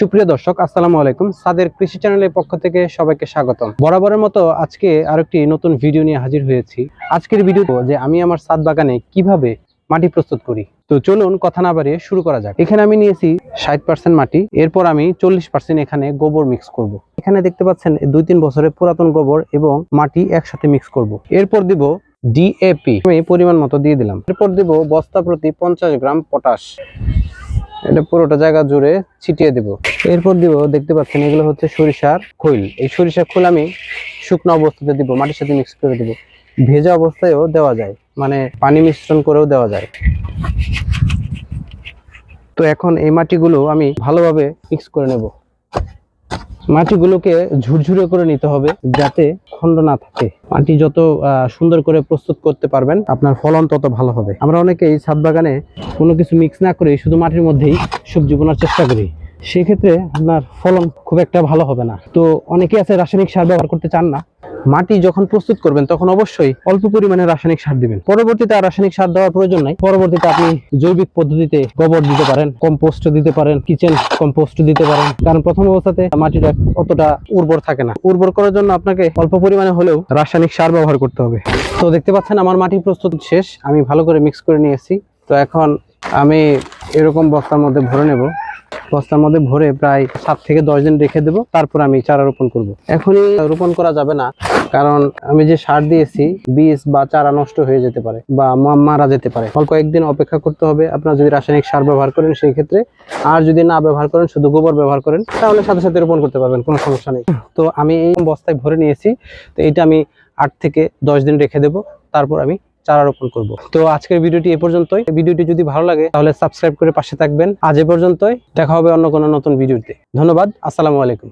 সুপ্রিয় দর্শক, আসসালামু আলাইকুম। সাদের কৃষি চ্যানেলের পক্ষ থেকে সবাইকে স্বাগতম। বরাবরের মতো আজকে আরেকটি নতুন ভিডিও নিয়ে হাজির হয়েছি। আজকের ভিডিও যে আমি আমার সাদ বাগানে কীভাবে মাটি প্রস্তুত করি। তো চলুন কথা না বাড়িয়ে শুরু করা যাক। এখানে আমি নিয়েছি ষাট পার্সেন্ট মাটি, এরপর আমি চল্লিশ পার্সেন্ট এখানে গোবর মিক্স করব। এখানে দেখতে পাচ্ছেন দুই তিন বছরের পুরাতন গোবর এবং মাটি একসাথে মিক্স করব। এরপর দিব ডিএপি আমি পরিমাণ মতো দিয়ে দিলাম। এরপর দিব বস্তা প্রতি পঞ্চাশ গ্রাম পটাশ। এটা পুরোটা জায়গা জুড়ে ছিটিয়ে দেব। এরপর দিব, দেখতে পাচ্ছেন, এগুলো হচ্ছে সরিষার খৈল। এই সরিষার খোল আমি শুকনো অবস্থাতে দিব, মাটির সাথে মিক্স করে দিব। ভেজা অবস্থায়ও দেওয়া যায় মানে পানি মিশ্রণ করেও দেওয়া যায়। তো এখন এই মাটিগুলো আমি ভালোভাবে মিক্স করে নেব। মাটিগুলোকে ঝুরঝুরে করে নিতে হবে যাতে খণ্ড না থাকে। মাটি যত সুন্দর করে প্রস্তুত করতে পারবেন, আপনার ফলন তত ভালো হবে। আমরা অনেকে এই ছাদ বাগানে কোনো কিছু মিক্স না করে শুধু মাটির মধ্যেই সবজি বোনার চেষ্টা করি। সেক্ষেত্রে আপনার ফলন খুব একটা ভালো হবে না। তো অনেকে আছে রাসায়নিক সার ব্যবহার করতে চান না। মাটি যখন প্রস্তুত করবেন, তখন অবশ্যই অল্প পরিমাণে রাসায়নিক সার দিবেন। পরবর্তীতে আর রাসায়নিক সার দেওয়ার প্রয়োজন নাই। পরবর্তীতে আপনি জৈবিক পদ্ধতিতে গোবর দিতে পারেন কম্পোস্ট দিতে পারেন কিচেন কম্পোস্ট দিতে পারেন। কারণ প্রথম অবস্থাতে মাটিটা অতটা উর্বর থাকে না। উর্বর করার জন্য আপনাকে অল্প পরিমাণে হলেও রাসায়নিক সার ব্যবহার করতে হবে। তো দেখতে পাচ্ছেন, আমার মাটি প্রস্তুত শেষ। আমি ভালো করে মিক্স করে নিয়েছি। তো এখন আমি এরকম বস্তার মধ্যে ভরে নেব। বস্তার মধ্যে ভরে প্রায় সাত থেকে দশ দিন রেখে দেবো, তারপর আমি চারা রোপণ করব। এখনই রোপণ করা যাবে না, কারণ আমি যে সার দিয়েছি, বীজ বা চারা নষ্ট হয়ে যেতে পারে বা মারা যেতে পারে অল্প কয়েকদিন অপেক্ষা করতে হবে, আপনারা যদি রাসায়নিক সার ব্যবহার করেন সেই ক্ষেত্রে, আর যদি না ব্যবহার করেন, শুধু গোবর ব্যবহার করেন, তাহলে সাথে সাথে রোপণ করতে পারবেন, কোনো সমস্যা নেই তো আমি এই বস্তায় ভরে নিয়েছি, তো এটা আমি আট থেকে দশ দিন রেখে দেবো, তারপর আমি চারা রোপণ করব। তো আজকের ভিডিওটি এ পর্যন্তই। ভিডিওটি যদি ভালো লাগে, তাহলে সাবস্ক্রাইব করে পাশে থাকবেন। আজ এ পর্যন্তই। দেখা হবে অন্য কোনো নতুন ভিডিওতে। ধন্যবাদ। আসসালামু আলাইকুম।